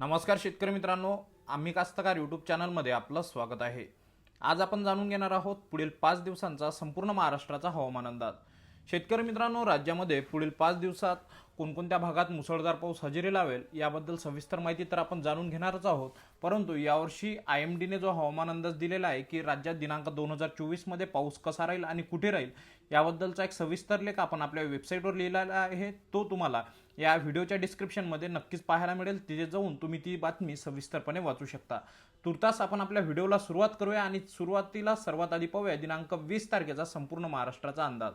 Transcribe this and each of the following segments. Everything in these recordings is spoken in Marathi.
नमस्कार शेतकरी मित्रांनो आम्ही कास्तकार यूट्यूब चॅनलमध्ये आपलं स्वागत आहे. आज आपण जाणून घेणार आहोत पुढील पाच दिवसांचा संपूर्ण महाराष्ट्राचा हवामान अंदाज. शेतकरी मित्रांनो राज्यामध्ये पुढील पाच दिवसात कोणकोणत्या भागात मुसळधार पाऊस हजेरी लावेल याबद्दल सविस्तर माहिती तर आपण जाणून घेणारच आहोत. परंतु यावर्षी आय एम डीने जो हवामान अंदाज दिलेला आहे की राज्यात दिनांक दोन हजार चोवीसमध्ये पाऊस कसा राहील आणि कुठे राहील याबद्दलचा एक सविस्तर लेख आपण आपल्या वेबसाईटवर लिहिलेला आहे. तो तुम्हाला या व्हिडिओच्या डिस्क्रिप्शनमध्ये नक्कीच पाहायला मिळेल. तिथे जाऊन तुम्ही ती बातमी सविस्तरपणे वाचू शकता. तुर्तास आपण आपल्या व्हिडिओला सुरुवात करूया आणि सुरुवातीला सर्वात आधी पाहूया दिनांक वीस तारखेचा संपूर्ण महाराष्ट्राचा अंदाज.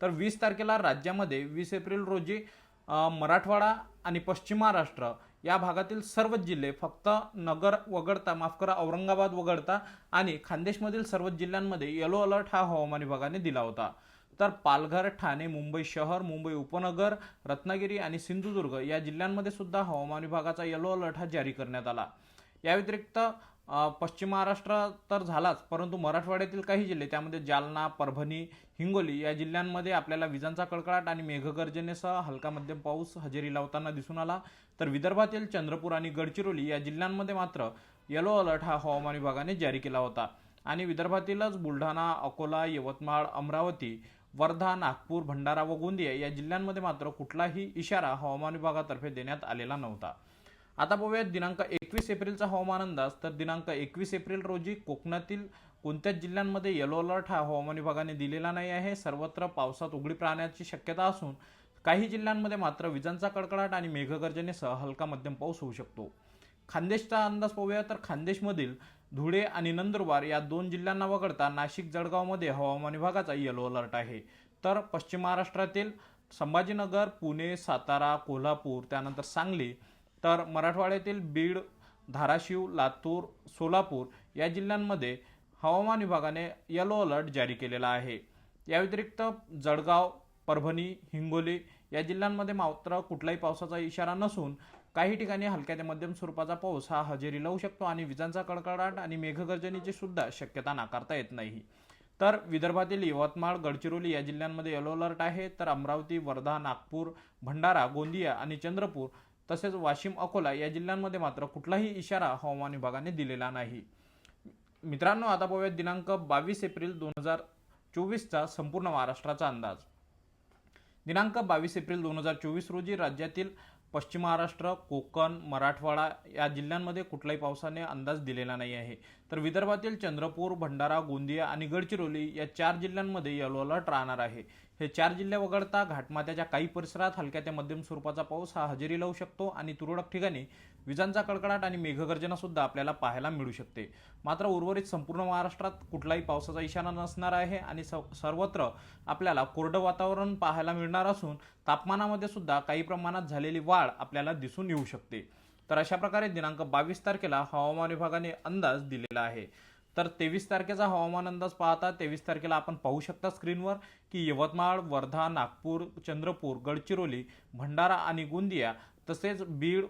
तर वीस तारखेला राज्यामध्ये वीस एप्रिल रोजी मराठवाडा आणि पश्चिम महाराष्ट्र या भागातील सर्वच जिल्हे फक्त नगर वगळता माफ करा औरंगाबाद वगळता आणि खानदेशमधील सर्वच जिल्ह्यांमध्ये येलो अलर्ट हा हवामान विभागाने दिला होता. तर पालघर ठाणे मुंबई शहर मुंबई उपनगर रत्नागिरी आणि सिंधुदुर्ग या जिल्ह्यांमध्ये सुद्धा हवामान विभागाचा येलो अलर्ट हा जारी करण्यात आला. या व्यतिरिक्त पश्चिम महाराष्ट्र तर झालाच परंतु मराठवाड्यातील काही जिल्हे त्यामध्ये जालना परभणी हिंगोली या जिल्ह्यांमध्ये आपल्याला विजांचा कडकडाट आणि मेघगर्जनेसह हलका मध्यम पाऊस हजेरी लावताना दिसून आला. तर विदर्भातील चंद्रपूर आणि गडचिरोली या जिल्ह्यांमध्ये मात्र येलो अलर्ट हा हवामान विभागाने जारी केला होता. आणि विदर्भातीलच बुलढाणा अकोला यवतमाळ अमरावती वर्धा नागपूर भंडारा व गोंदिया या जिल्ह्यांमध्ये मात्र कुठलाही इशारा हवामान विभागातर्फे देण्यात आलेला नव्हता. आता पाहूयात दिनांक एकवीस एप्रिलचा हवामान अंदाज. तर दिनांक एकवीस एप्रिल रोजी कोकणातील कोणत्याच जिल्ह्यांमध्ये येलो अलर्ट हा हवामान विभागाने दिलेला नाही आहे. सर्वत्र पावसात उघडीप राहण्याची शक्यता असून काही जिल्ह्यांमध्ये मात्र विजांचा कडकडाट आणि मेघगर्जनेसह हलका मध्यम पाऊस होऊ शकतो. खानदेशचा अंदाज पाहूया. तर खानदेशमधील धुळे आणि नंदुरबार या दोन जिल्ह्यांना वगळता नाशिक जळगावमध्ये हवामान विभागाचा येलो अलर्ट आहे. तर पश्चिम महाराष्ट्रातील संभाजीनगर पुणे सातारा कोल्हापूर त्यानंतर सांगली तर मराठवाड्यातील बीड धाराशिव लातूर सोलापूर या जिल्ह्यांमध्ये हवामान विभागाने येलो अलर्ट जारी केलेला आहे. या व्यतिरिक्त जळगाव परभणी हिंगोली या जिल्ह्यांमध्ये मात्र कुठलाही पावसाचा इशारा नसून काही ठिकाणी हलक्या ते मध्यम स्वरूपाचा पाऊस हा हजेरी लावू शकतो आणि विजांचा कडकडाट आणि मेघगर्जनेची सुद्धा शक्यता नाकारता येत नाही. तर विदर्भातील यवतमाळ गडचिरोली या जिल्ह्यांमध्ये येलो अलर्ट आहे. तर अमरावती वर्धा नागपूर भंडारा गोंदिया आणि चंद्रपूर तसेच वाशिम अकोला या जिल्ह्यांमध्ये मात्र कुठलाही इशारा हवामान विभागाने दिलेला नाही. मित्रांनो आता पाहूया दिनांक बावीस एप्रिल दोन हजार चोवीसचा संपूर्ण महाराष्ट्राचा अंदाज. दिनांक बावीस एप्रिल दोन हजार चोवीस रोजी राज्यातील पश्चिम महाराष्ट्र कोकण मराठवाडा या जिल्ह्यांमध्ये कुठल्याही पावसाने अंदाज दिलेला नाही आहे. तर विदर्भातील चंद्रपूर भंडारा गोंदिया आणि गडचिरोली या चार जिल्ह्यांमध्ये येलो अलर्ट राहणार आहे. हे चार जिल्हे वगळता घाटमात्याच्या काही परिसरात हलक्या ते मध्यम स्वरूपाचा पाऊस हा हजेरी लावू शकतो आणि तुरळक ठिकाणी विजांचा कडकडाट आणि मेघगर्जना सुद्धा आपल्याला पाहायला मिळू शकते. मात्र उर्वरित संपूर्ण महाराष्ट्रात कुठलाही पावसाचा इशारा नसणार आहे आणि स- सर्वत्र आपल्याला कोरडं वातावरण पाहायला मिळणार असून तापमानामध्ये सुद्धा काही प्रमाणात झालेली वाढ आपल्याला दिसून येऊ शकते. तर अशा प्रकारे दिनांक बावीस तारखेला हवामान विभागाने अंदाज दिलेला आहे. तर तेवीस तारखेचा हवामान अंदाज पाहता तेवीस तारखेला आपण पाहू शकता स्क्रीनवर की यवतमाळ वर्धा नागपूर चंद्रपूर गडचिरोली भंडारा आणि गोंदिया तसेच बीड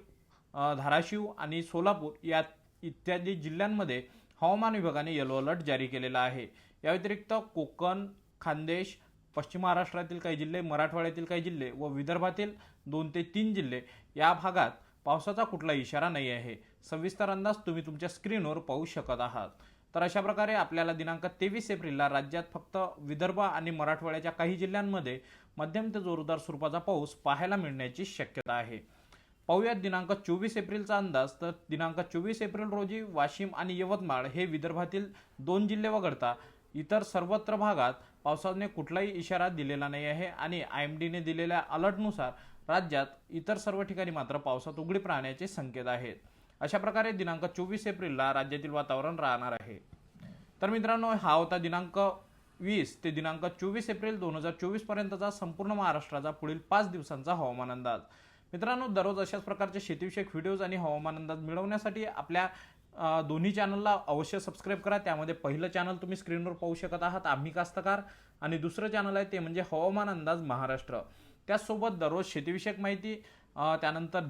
धाराशिव आणि सोलापूर या इत्यादी जिल्ह्यांमध्ये हवामान विभागाने येलो अलर्ट जारी केलेला आहे. या व्यतिरिक्त कोकण खानदेश पश्चिम महाराष्ट्रातील काही जिल्हे मराठवाड्यातील काही जिल्हे व विदर्भातील दोन ते तीन जिल्हे या भागात पावसाचा कुठला इशारा नाही आहे. सविस्तर अंदाज तुम्ही तुमच्या स्क्रीनवर पाहू शकत आहात. तर अशा प्रकारे आपल्याला दिनांक तेवीस एप्रिलला राज्यात फक्त विदर्भ आणि मराठवाड्याच्या काही जिल्ह्यांमध्ये मध्यम ते जोरदार स्वरूपाचा पाऊस पाहायला मिळण्याची शक्यता आहे. पाहूयात दिनांक चोवीस एप्रिलचा अंदाज. तर दिनांक चोवीस एप्रिल रोजी वाशिम आणि यवतमाळ हे विदर्भातील दोन जिल्हे वगळता इतर सर्वत्र भागात पावसाने कुठलाही इशारा दिलेला नाही आहे आणि आय एम डीने दिलेल्या अलर्टनुसार राज्यात इतर सर्व ठिकाणी मात्र पावसात उघडीप राहण्याचे संकेत आहेत. अशा प्रकारे दिनांक चोवीस एप्रिलला राज्यातील वातावरण राहणार आहे. तर मित्रांनो हा होता दिनांक वीस. ते दिनांक चोवीस एप्रिल दोन हजार चोवीस पर्यंतचा संपूर्ण महाराष्ट्राचा पुढील पाच दिवसांचा हवामान अंदाज. मित्रांनो दररोज अशाच प्रकारचे शेतीविषयक व्हिडिओज आणि हवामान अंदाज मिळवण्यासाठी आपल्या दोन्ही चॅनलला अवश्य सबस्क्राईब करा. त्यामध्ये पहिलं चॅनल तुम्ही स्क्रीनवर पाहू शकत आहात आम्ही कास्तकार. आणि दुसरं चॅनल आहे ते म्हणजे हवामान अंदाज महाराष्ट्र. त्याचसोबत दररोज शेतीविषयक माहिती त्यानंतर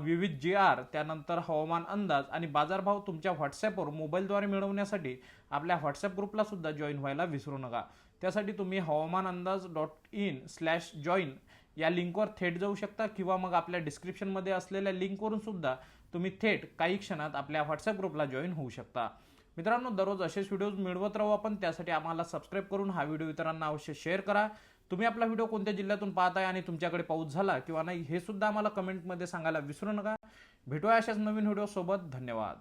विविध जी आर त्यानंतर हवामान अंदाज आणि बाजारभाव तुमच्या व्हॉट्सॲपवर मोबाईलद्वारे मिळवण्यासाठी आपल्या व्हॉट्सॲप ग्रुपला सुद्धा जॉईन व्हायला विसरू नका. त्यासाठी तुम्ही हवामान अंदाज डॉट इन स्लॅश जॉईन या लिंकवर थेट जाऊ शकता किंवा मग आपल्या डिस्क्रिप्शनमध्ये असलेल्या लिंकवरून सुद्धा तुम्ही थेट काही क्षणात आपल्या व्हॉट्सअप ग्रुपला जॉईन होऊ शकता. मित्रांनो दररोज असेच व्हिडिओज मिळवत राहू आपण त्यासाठी आम्हाला सबस्क्राईब करून हा व्हिडिओ इतरांना अवश्य शेअर करा. तुम्ही आपला व्हिडिओ कोणत्या जिल्ह्यातून पाहताय आणि तुमच्याकडे पाऊस झाला किंवा नाही हे सुद्धा आम्हाला कमेंटमध्ये सांगायला विसरू नका. भेटूया अशाच नवीन व्हिडिओ सोबत धन्यवाद.